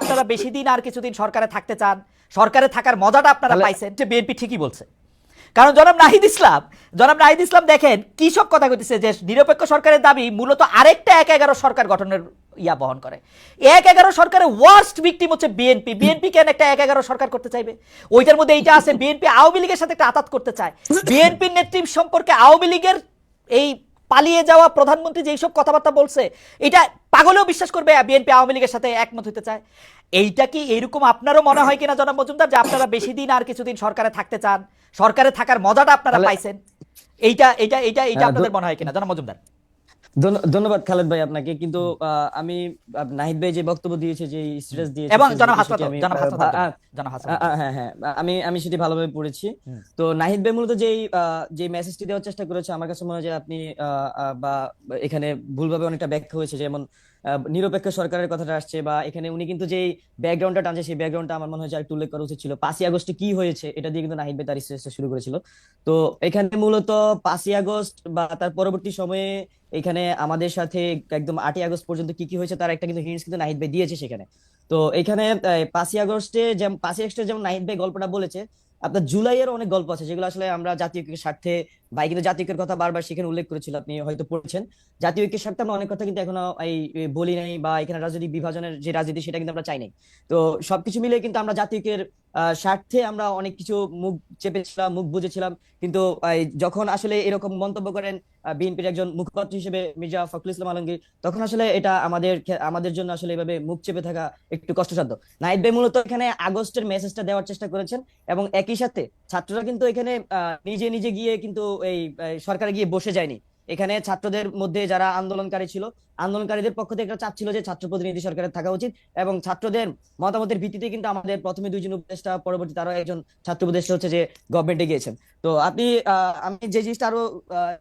আপনারা বেশি দিন আর কিছুদিন সরকারে থাকতে চান সরকারে থাকার মজাটা আপনারা পাইছেন যে বিএনপি ঠিকই বলছে। কারণ জনাব নাহিদ ইসলাম জনাব নাহিদ ইসলাম দেখেন কি সব কথা কইতেছে যে নিরপেক্ষ সরকারের দাবি মূলত আরেকটা এক এগারো সরকার গঠনের ইয়া বহন করে। এক এগারো সরকারের ওয়ার্স্ট ভিকটিম হচ্ছে বিএনপি। বিএনপি কেন একটা এক এগারো সরকার করতে চাইবে? ওইটার মধ্যে এইটা আছে বিএনপি আওয়ামী লীগের সাথে একটা আতাত করতে চায়। বিএনপির নেতৃত্ব সম্পর্কে আওয়ামী লীগের এই পালিয়ে যাওয়া প্রধানমন্ত্রী যেই সব কথাবার্তা বলছে এটা পাগলেও বিশ্বাস করবে বিএনপি আওয়ামী লীগের সাথে একমত হতে চায়। এইটা কি এরকম আপনারও মনে হয় কিনা জনাব মজুমদার যে আপনারা বেশি দিন আর কিছুদিন সরকারে থাকতে চান? সরকারে থাকার মজাটা আপনারা পাইছেন। এইটা এইটা এইটা এইটা হ্যাঁ, আপনাদের মনে হয় কিনা জনাব মজুমদার? ধন্যবাদ খালেদ ভাই আপনাকে। কিন্তু আমি নাহিদ ভাই যে বক্তব্য দিয়েছে যে স্ট্রেস দিয়েছে এবং হাসপাতাল হ্যাঁ হ্যাঁ আমি আমি সেটি ভালোভাবে পড়েছি। তো নাহিদ ভাই মূলত যেই যে মেসেজটি দেওয়ার চেষ্টা করেছে আমার কাছে মনে হয় যে আপনি বা এখানে ভুলভাবে অনেকটা ব্যাখ্যা হয়েছে যেমন নিরপেক্ষ সরকারের কথাটা আসছে বা এখানে উনি কিন্তু যেই ব্যাকগ্রাউন্ডটা টানছে, সেই ব্যাকগ্রাউন্ডটা আমার মনে হয় যে একটু উল্লেখ করা উচিত ছিল। পাঁচই আগস্টে কি হয়েছে, এটা দিয়ে কিন্তু নাহিদ ভাই তার শুরু করেছিল। তো এখানে মূলত পাঁচই আগস্ট বা তার পরবর্তী সময়ে এখানে আমাদের সাথে একদম আটই আগস্ট পর্যন্ত কি কি হয়েছে তার একটা কিন্তু হিন্টস কিন্তু নাহিদ ভাই দিয়েছে সেখানে। তো এখানে পাঁচই আগস্টে যেমন পাঁচই আগস্টে যেমন নাহিদ ভাই গল্পটা বলেছে, আপনার জুলাইয়ের অনেক গল্প আছে, যেগুলো আসলে আমরা জাতীয় স্বার্থে ভাই কিন্তু জাতীয় ঐক্যের কথা বারবার সেখানে উল্লেখ করেছিল আপনি হয়তো পড়েছেন। জাতীয় ঐক্যের স্বার্থে আমরা অনেক কথা কিন্তু এখনও এই বলি নাই বা এখানে রাজনৈতিক বিভাজনের যে রাজনীতি সেটা কিন্তু আমরা চাই নাই। তো সবকিছু মিলিয়ে কিন্তু আমরা জাতীয় ঐক্যের স্বার্থে আমরা অনেক কিছু মুখ চেপেছিলাম, মুখ বুঝেছিলাম কিন্তু যখন আসলে এরকম মন্তব্য করেন বিএনপির একজন মুখপাত্র হিসেবে মির্জা ফখরুল ইসলাম আলমগীর, তখন আসলে এটা আমাদের আমাদের জন্য আসলে এভাবে মুখ চেপে থাকা একটু কষ্টসাধ্য। নাহিদ ভাই মূলত এখানে আগস্টের মেসেজটা দেওয়ার চেষ্টা করেছেন এবং একই সাথে ছাত্ররা কিন্তু এখানে নিজে নিজে গিয়ে কিন্তু এই সরকারে গিয়ে বসে যায়নি। এখানে ছাত্রদের মধ্যে যারা আন্দোলনকারী ছিল আন্দোলনকারীদের পক্ষ থেকে চাপ ছিল যে ছাত্র প্রতিনিধি সরকারের থাকা উচিত এবং ছাত্রদের মতামতের ভিত্তিতে কিন্তু আমাদের প্রথমে দুইজন উপদেষ্টা পরবর্তী তারও একজন ছাত্র উপদেষ্টা হচ্ছে যে গভর্নমেন্টে গিয়েছেন। তো আপনি আমি যে জিনিসটা আরও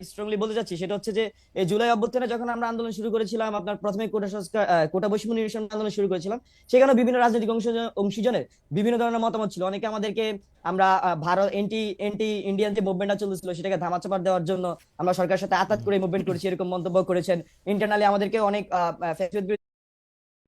স্ট্রংলি বলতে চাচ্ছি সেটা হচ্ছে যে এই জুলাই অভ্যুত্থানে যখন আমরা আন্দোলন শুরু করেছিলাম, আপনার প্রথমে কোটা সংস্কার কোটা বৈষম্য নিরসন আন্দোলন শুরু করেছিলাম সেখানে বিভিন্ন রাজনৈতিক অংশজন অংশীজনের বিভিন্ন ধরনের মতামত ছিল। অনেকে আমাদেরকে আমরা ভারত এন্টি এন্টি ইন্ডিয়ান যে মুভমেন্টটা চলছিল সেটাকে ধামাচাপা দেওয়ার জন্য আমরা সরকারের সাথে আতাত করে মুভমেন্ট করেছি, এরকম মন্তব্য করেছেন। ইন্টারনালি আমাদেরকে অনেক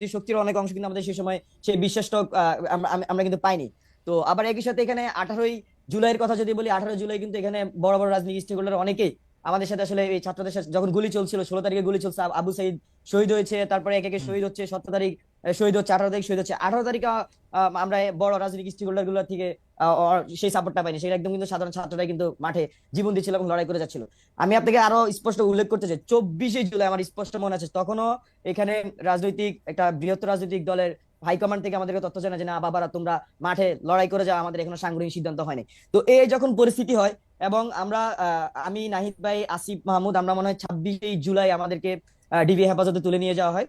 শক্তির অনেক অংশ কিন্তু আমাদের সেই সময় সেই বিশ্বাসটা আহ, আমরা আমরা- আমরা কিন্তু পাইনি। তো আবার একই সাথে এখানে আঠারোই জুলাইয়ের কথা যদি বলি আঠারো জুলাই কিন্তু এখানে বড় বড় রাজনীতি স্টেক হোল্ডার অনেকেই আমাদের সাথে আসলে এই ছাত্রদের সাথে যখন গুলি চলছিল ষোলো তারিখে গুলি চলছে আবু সাইদ শহীদ হয়েছে তারপরে এক একে শহীদ হচ্ছে সতেরো তারিখ শহীদ হচ্ছে আঠারো তারিখ শহীদ হচ্ছে। আঠারো তারিখে আমরা বড় রাজনৈতিক স্টেক হোল্ডারগুলোর থেকে সেই সাপোর্টটা পাইনি। সেটা একদম কিন্তু সাধারণ ছাত্ররাই কিন্তু মাঠে জীবন দিচ্ছিল এবং লড়াই করে যাচ্ছিল। আমি আপনাকে আরও স্পষ্ট উল্লেখ করতে চাই। চব্বিশে জুলাই আমার স্পষ্ট মনে আছে তখনও এখানে রাজনৈতিক একটা বৃহত্তর রাজনৈতিক দলের হাইকমান্ড থেকে আমাদেরকে তথ্য জানা যে না বাবারা তোমরা মাঠে লড়াই করে যাও আমাদের এখনও সাংগঠনিক সিদ্ধান্ত হয়নি। তো এই যখন পরিস্থিতি হয় এবং আমরা আমি নাহিদ ভাই আসিফ মাহমুদ আমরা মনে হয় ছাব্বিশে জুলাই আমাদেরকে ডিবি হেফাজতে তুলে নিয়ে যাওয়া হয়।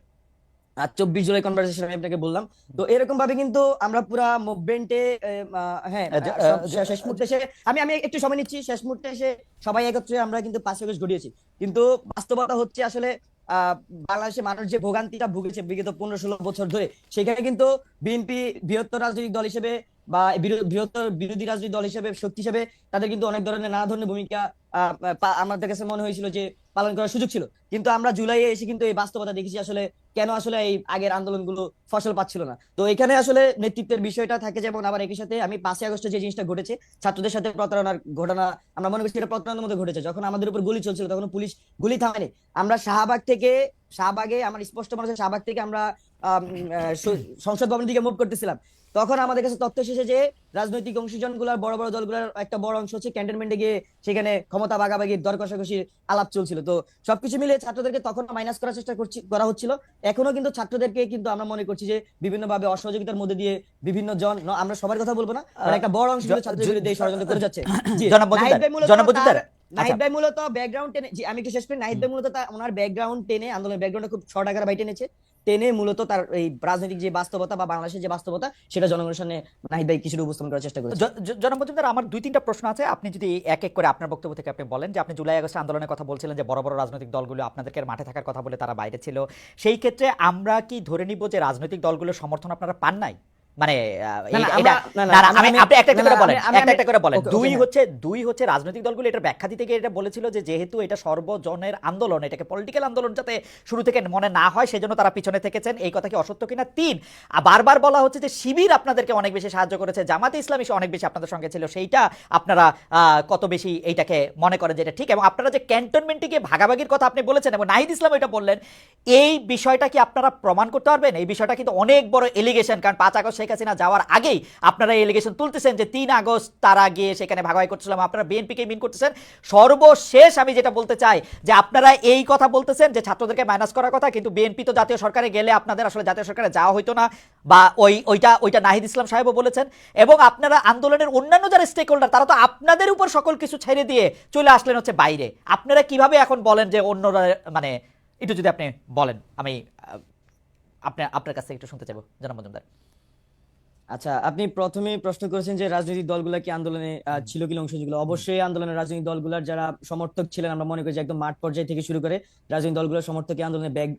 আর চব্বিশ জুলাই কনভারসেশন আমি আপনাকে বললাম। তো এরকম ভাবে কিন্তু আমরা পুরা মুভমেন্টে হ্যাঁ সব- আহ, শেষ মুহূর্তে এসে আমি আমি একটু সময় নিচ্ছি শেষ মুহূর্তে এসে সবাই একত্রে আমরা কিন্তু পাঁচ আগস্ট ঘটিয়েছি কিন্তু বাস্তবতা হচ্ছে আসলে আহ বাংলাদেশের মানুষ যে ভোগান্তিটা ভুগেছে বিগত পনেরো ষোলো বছর ধরে সেখানে কিন্তু বিএনপি বৃহত্তর রাজনৈতিক দল হিসেবে বা বৃহত্তর বিরোধী রাজনৈতিক দল হিসেবে, শক্তি হিসেবে তাদের কিন্তু অনেক ধরনের নানা ধরনের ভূমিকা আমাদের কাছে মনে হয়েছিল যে পালন করার সুযোগ ছিল। কিন্তু আমরা জুলাইয়ে এসে কিন্তু এই বাস্তবতা দেখেছি আসলে কেন আসলে এই আগের আন্দোলনগুলো ফসল পাচ্ছিল না। তো এখানে আসলে নেতৃত্বের বিষয়টা থাকে যেমন আবার একই সাথে আমি পাঁচই আগস্টে যে জিনিসটা ঘটেছে, ছাত্রদের সাথে প্রতারণার ঘটনা, আমরা মনে করছি এটা প্রতারণার মধ্যে ঘটেছে। যখন আমাদের উপর গুলি চলছিল তখন পুলিশ গুলি থামেনি। আমরা শাহবাগ থেকে, শাহবাগে, আমার স্পষ্ট মনে হচ্ছে শাহবাগ থেকে আমরা সংসদ ভবনের দিকে মুভ করতেছিলাম। তখন আমাদের কাছে তথ্য এসেছে যে রাজনৈতিক অংশীজনগুলার বড় বড় দলগুলোর একটা বড় অংশ হচ্ছে ক্যান্টনমেন্টে গিয়ে সেখানে ক্ষমতা ভাগাভাগির দর কষাকষির আলাপ চলছিল। তো সবকিছু মিলে ছাত্রদেরকে তখন মাইনাস করার চেষ্টা করছি করা হচ্ছিল। এখনও কিন্তু ছাত্রদেরকে কিন্তু আমরা মনে করছি যে বিভিন্ন ভাবে অসহযোগিতার মধ্যে দিয়ে বিভিন্ন জন আমরা সবার কথা বলব না একটা বড় অংশ ছাত্রদের বিরুদ্ধে এই ষড়যন্ত্র করে যাচ্ছে। নাহিদ ভাই মূলত নাহিদ আচ্ছা। ব্যাকগ্রাউন্ড টেনে আমি একটু শেষ করি। নাহিদ ভাই মূলত ওনার ব্যাকগ্রাউন্ড টেনে আন্দোলনের ব্যাকগ্রাউন্ডে খুব শর্ট আকারে বাই টেনেছে টেনে মূলত তার এই রাজনৈতিক যে বাস্তবতা বা বাংলাদেশের যে বাস্তবতা, সেটা জনগণের সামনে নাহিদ ভাই কিছুটা উপস্থাপন করার চেষ্টা করেছে। জ- জ- জনাব মজুমদার, আমার দুই, তিনটা প্রশ্ন আছে। আপনি যদি এক এক করে আপনার বক্তব্য থেকে আপনি বলেন যে আপনি জুলাই আগস্ট আন্দোলনের কথা বলছিলেন যে বড় বড় রাজনৈতিক দলগুলো আপনাদেরকে মাঠে থাকার কথা বলে তারা বাইরে ছিল। সেই ক্ষেত্রে আমরা কি ধরে নিব যে রাজনৈতিক দলগুলোর সমর্থন আপনারা পান নাই? মানে আপনি একটা একটা করে বলেন একটা একটা করে বলেন। দুই হচ্ছে দুই হচ্ছে রাজনৈতিক দলগুলো এটা ব্যাখ্যা দিতে গিয়ে এটা বলেছিল যে যেহেতু এটা সর্বজনের আন্দোলন এটাকে পলিটিক্যাল আন্দোলন যাতে শুরু থেকে মনে না হয় সেজন্য তারা পিছনে থেকেছেন। এই কথা কি অসত্য কিনা? তিন আর বারবার বলা হচ্ছে যে শিবির আপনাদেরকে অনেক বেশি সাহায্য করেছে জামাতে ইসলামী অনেক বেশি আপনাদের সঙ্গে ছিল। সেইটা আপনারা আহ, কত বেশি এইটাকে মনে করেন যে এটা ঠিক। এবং আপনারা যে ক্যান্টনমেন্টে গিয়ে ভাগাভাগির কথা আপনি বলেছেন এবং নাহিদ ইসলাম এটা বললেন এই বিষয়টা কি আপনারা প্রমাণ করতে পারবেন? এই বিষয়টা কিন্তু অনেক বড় এলিগেশন কারণ পাঁচ আগস্ট শেখ হাসিনা যাওয়ার আগেই আপনারা এলিগেশন তুলতেছেন যে তিন আগস্ট তারা গিয়ে সেখানে ভাগাভাগি করছিলাম আপনারা বিএনপিকে মিন করতেছেন। সর্বশেষ আমি যেটা বলতে চাই যে আপনারা এই কথা বলতেছেন যে ছাত্রদেরকে মাইনাস করার কথা, কিন্তু বিএনপি তো জাতীয় সরকারে গেলে আপনাদের আসলে জাতীয় সরকারে যাওয়া হইতো না বা ওই, ওইটা ওইটা নাহিদ ইসলাম সাহেবও বলেছেন। এবং আপনারা আন্দোলনের অন্যান্য যারা স্টেক হোল্ডার তারা তো আপনাদের উপর সকল কিছু ছেড়ে দিয়ে চলে আসলেন হচ্ছে বাইরে। আপনারা কীভাবে এখন বলেন যে অন্যরা মানে একটু যদি আপনি বলেন, আমি আপনার আপনার কাছ থেকে একটু শুনতে চাইব। জনাব মজুমদার। আচ্ছা আপনি প্রথমে প্রশ্ন করেছেন যে রাজনৈতিক দলগুলা কি আন্দোলনে ছিল কি অংশীগুলো অবশ্যই আন্দোলনের রাজনৈতিক দলগুলোর যারা সমর্থক ছিলেন আমরা মনে করি যে একদম মাঠ পর্যায়ে থেকে শুরু করে রাজনৈতিক দলগুলোর সমর্থক আন্দোলনে ব্যাক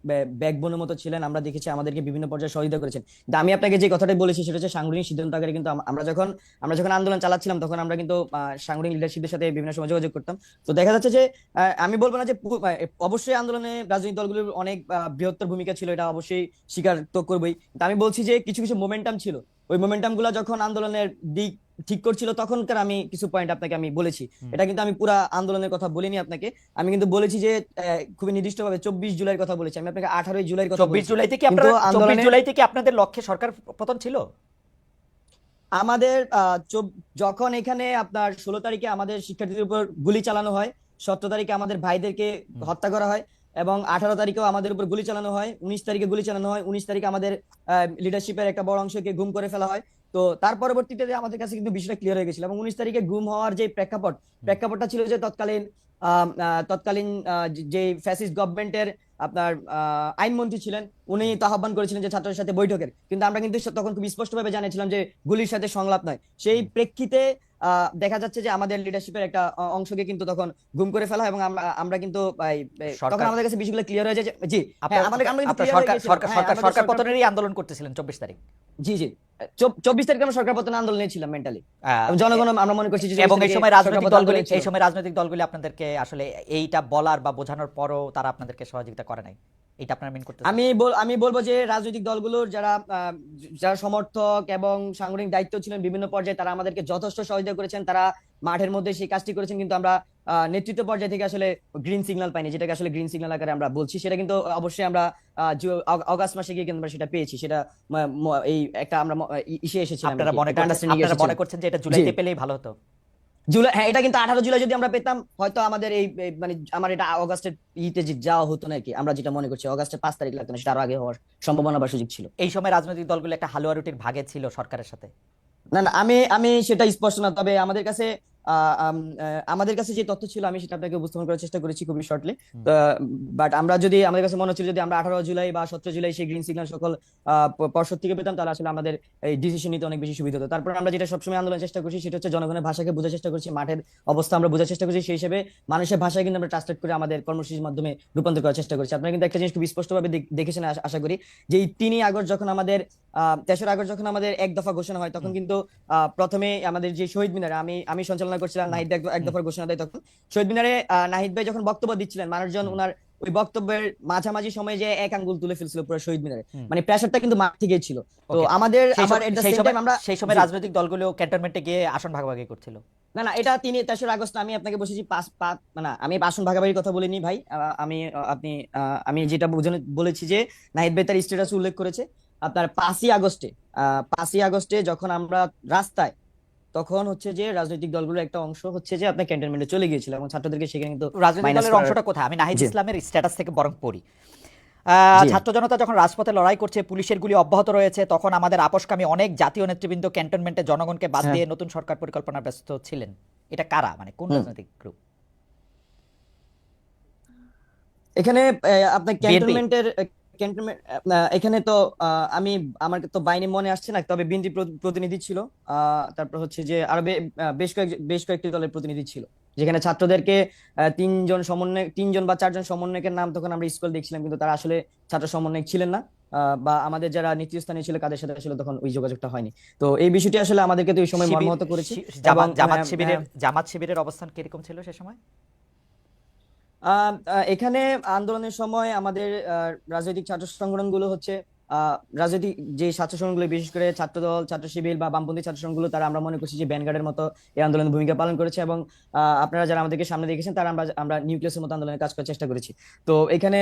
ব্যাকবোনের মতো ছিলেন। আমরা দেখেছি আমাদেরকে বিভিন্ন পর্যায়ে সহযোগিতা করেছেন। আমি আপনাকে যে কথাটাই বলেছি সেটা হচ্ছে সাংগঠনিক সিদ্ধান্ত আকারে কিন্তু আমরা যখন আমরা যখন আন্দোলন চালাচ্ছিলাম তখন আমরা কিন্তু আহ, সাংগঠনিক লিডারশিপের সাথে বিভিন্ন সময় যোগাযোগ করতাম। তো দেখা যাচ্ছে যে আহ, আমি বলব না যে অবশ্যই আন্দোলনে রাজনৈতিক দলগুলোর অনেক বৃহত্তর ভূমিকা ছিল এটা অবশ্যই স্বীকার তো করবোই। আমি বলছি যে কিছু কিছু মোমেন্টাম ছিল। ওই মোমেন্টামগুলা যখন আন্দোলনের দিক ঠিক করছিল তখনকার আমি কিছু পয়েন্ট আপনাকে আমি বলেছি। এটা কিন্তু আমি পুরা আন্দোলনের কথা বলিনি আপনাকে। আমি কিন্তু বলেছি যে খুবই নির্দিষ্টভাবে চব্বিশ জুলাইয়ের কথা বলেছি। আমি আপনাকে আঠারোই জুলাইয়ের কথা চব্বিশ জুলাই থেকে চব্বিশ জুলাই থেকে আপনাদের লক্ষ্যে সরকার পতন ছিল? আমাদের আহ, যখন এখানে আপনার ষোলো তারিখে আমাদের শিক্ষার্থীদের উপর গুলি চালানো হয় সতেরো তারিখে আমাদের ভাইদেরকে হত্যা করা হয় এবং আঠারো তারিখেও আমাদের উপর গুলি চালানো হয়, উনিশ তারিখে গুলি চালানো হয়, উনিশ তারিখে আমাদের লিডারশিপের একটা বড় অংশকে গুম করে ফেলা হয়। তো তার পরবর্তীতে আমাদের কাছে কিন্তু বিষয়টা ক্লিয়ার হয়ে গেছিল এবং উনিশ তারিখে ঘুম হওয়ার যে প্রেক্ষাপট, প্রেক্ষাপটটা ছিল যে তৎকালীন তৎকালীন যে ফ্যাসিস্ট গভর্নমেন্টের আপনার আইনমন্ত্রী ছিলেন উনি তো আহ্বান করেছিলেন যে ছাত্রদের সাথে বৈঠকের। কিন্তু আমরা কিন্তু তখন খুব স্পষ্টভাবে জানিয়েছিলাম যে গুলির সাথে সংলাপ নয়। সেই প্রেক্ষিতে দেখা যাচ্ছে যে আমাদের লিডারশিপের একটা অংশকে কিন্তু তখন গুম করে ফেলা এবং আমরা কিন্তু তখন আমাদের কাছে বিষয়গুলো ক্লিয়ার হয়ে যায় জি হ্যাঁ, আমাদের আমরা কিন্তু হয়ে সরকার সরকার পতনেরই আন্দোলন করতেছিলেন চব্বিশ তারিখ। জি জি। চব্বিশ তারিখে আমরা সরকার পতন আন্দোলনে ছিলাম মেন্টালি জনগণ আমরা মনে করছি যে 24 এবং এই সময় রাজনৈতিক দলগুলি। এই সময় রাজনৈতিক দলগুলি আপনাদেরকে আসলে এইটা বলার বা বোঝানোর পরও তারা আপনাদেরকে সহযোগিতা করে নাই। এটা আপনারা মিন করতে আমি বল আমি বলব যে রাজনৈতিক দলগুলোর যারা যারা সমর্থক এবং সাংগঠনিক দায়িত্ব ছিলেন বিভিন্ন পর্যায়ে তারা আমাদেরকে যথেষ্ট সহযোগিতা করেছেন। তারা মাঠের মধ্যে সেই কাজটি করেছেন কিন্তু আমরা নেতৃত্ব পর্যায়ে থেকে আসলে গ্রিন সিগন্যাল পাইনি যেটাকে আসলে গ্রিন সিগন্যাল আকারে আমরা বলছি। সেটা কিন্তু অবশ্যই আমরা অগাস্ট মাসে গিয়ে কিন্তু আমরা সেটা পেয়েছি। সেটা এই একটা আমরা ইসে এসেছিলাম আপনারা মনে। করছেন যে এটা জুলাইতে পেলেই ভালো হতো? জুলাই হ্যাঁ এটা কিন্তু আঠারো জুলাই যদি আমরা পেতাম হয়তো আমাদের এই মানে আমার এটা অগাস্টের ইতে যে যাওয়া হতো নাকি আমরা যেটা মনে করছি অগাস্টের পাঁচ তারিখ লাগতো না সেটা আরও আগে হওয়ার সম্ভাবনা বা সুযোগ ছিল। এই সময় রাজনৈতিক দলগুলো একটা হালুয়া রুটির ভাগে ছিল সরকারের সাথে? না না আমি আমি সেটা স্পষ্ট না তবে আমাদের কাছে আমাদের কাছে যে তথ্য ছিল আমি সেটা আপনাকে উপস্থাপন করার চেষ্টা করেছি খুবই শর্টলি বাট আমরা যদি আমাদের কাছে মনে হচ্ছিল যদি আমরা আঠারো জুলাই বা সতেরো জুলাই সেই গ্রিন সিগন্যাল সকল পর্ষদ থেকে পেতাম তাহলে আসলে আমাদের এই ডিসিশন নিতে অনেক বেশি সুবিধা হতো। তারপর আমরা যেটা সবসময় আন্দোলনের চেষ্টা করছি সেটা হচ্ছে জনগণের ভাষাকে বোঝার চেষ্টা করছি মাঠের অবস্থা আমরা বোঝার চেষ্টা করছি সেই হিসেবে মানুষের ভাষায় কিন্তু আমরা ট্রান্সলেট করে আমাদের কর্মসূচির মাধ্যমে রূপান্তর করার চেষ্টা করছি। আপনারা কিন্তু একটা জিনিস খুব স্পষ্টভাবে দেখেছেন আশা- করি যে এই তিনই আগস্ট যখন আমাদের আহ, তেসরা আগস্ট যখন আমাদের এক দফা ঘোষণা হয় তখন কিন্তু আহ, প্রথমে আমাদের যে শহীদ মিনার আমি আমি সঞ্চালনা করছিলাম নাহিদ এক দফার ঘোষণা দেয় তখন। শহীদ মিনারে নাহিদ ভাই যখন বক্তব্য দিচ্ছিলেন মানুষজন। ওনার ওই বক্তব্যের মাঝামাঝি সময়ে যে এক আঙ্গুল তুলে ফেলছিল পুরো শহীদ মিনারে। মানে প্রেশারটা কিন্তু মাঠ থেকেই ছিল। তো আমাদের আমার সময়- সেই সময় time আমরা সেই সময় রাজনৈতিক দলগুলো ক্যান্টনমেন্টে গিয়ে আসন ভাগাভাগি করছিল। না না এটা তিনি তেসরা আগস্ট আমি আপনাকে বসেছি পাঁচ পাঁচ না আমি আসন ভাগাভাগির কথা বলিনি ভাই। আমি আপনি আহ, আমি যেটা বলেছি যে নাহিদ ভাই তার স্ট্যাটাস উল্লেখ করেছে। আপনার পাঁচই আগস্টে আহ, পাঁচই আগস্টে যখন আমরা রাস্তায় তখন হচ্ছে যে রাজনৈতিক দলগুলোর একটা অংশ হচ্ছে যে আপনার ক্যান্টনমেন্টে চলে গিয়েছিল এবং ছাত্রদেরকে সেখানে কিন্তু রাজনৈতিক দলের অংশটা কোথায়? আমি নাহিদ ইসলামের স্ট্যাটাস থেকে বরং পড়ি। ছাত্র জনতা যখন রাজপথে লড়াই করছে পুলিশের গুলি অব্যাহত রয়েছে তখন আমাদের আপোষকামী অনেক জাতীয় নেতৃবৃন্দ ক্যান্টনমেন্টে জনগণকে বাদ হ্যাঁ। দিয়ে নতুন সরকার পরিকল্পনা ব্যস্ত ছিলেন। এটা কারা? মানে কোন রাজনৈতিক গ্রুপ এখানে আপনার ক্যান্টনমেন্টের ক্যান্টনমেন্ট এখানে তো আমি আমার তো বাহিনী মনে আসছে না তবে বিএনপি প্রতিনিধি ছিল। তারপর হচ্ছে যে আরও বেশ কয়েক বেশ কয়েকটি দলের প্রতিনিধি ছিল। যেখানে ছাত্রদেরকে তিনজন সমন্বয় তিনজন বা চারজন সমন্বয়কের নাম তখন আমরা স্কুল দেখছিলাম কিন্তু তারা আসলে ছাত্র সমন্বয়ক ছিলেন না। আহ, বা আমাদের যারা নেতৃস্থানীয় ছিল কাদের সাথে আসলে তখন ওই যোগাযোগটা হয়নি। তো এই বিষয়টি আসলে আমাদেরকে তো ওই সময় মর্মাহত করেছে জামাত আহ, শিবিরের জামাত শিবিরের অবস্থান কীরকম ছিল সে সময়? এখানে আন্দোলনের সময় আমাদের রাজনৈতিক ছাত্র সংগঠনগুলো হচ্ছে রাজনৈতিক যে ছাত্র সংগঠনগুলো, বিশেষ করে ছাত্রদল, ছাত্র শিবির বা বামপন্থী ছাত্র সংগঠনগুলো, তারা আমরা মনে করছি যে ব্যানগার্ডের মতো এই আন্দোলনের ভূমিকা পালন করেছে এবং আপনারা যারা আমাদেরকে সামনে দেখেছেন, তারা আমরা আমরা নিউক্লিয়াসের মতো আন্দোলনের কাজ করার চেষ্টা করেছি। তো এখানে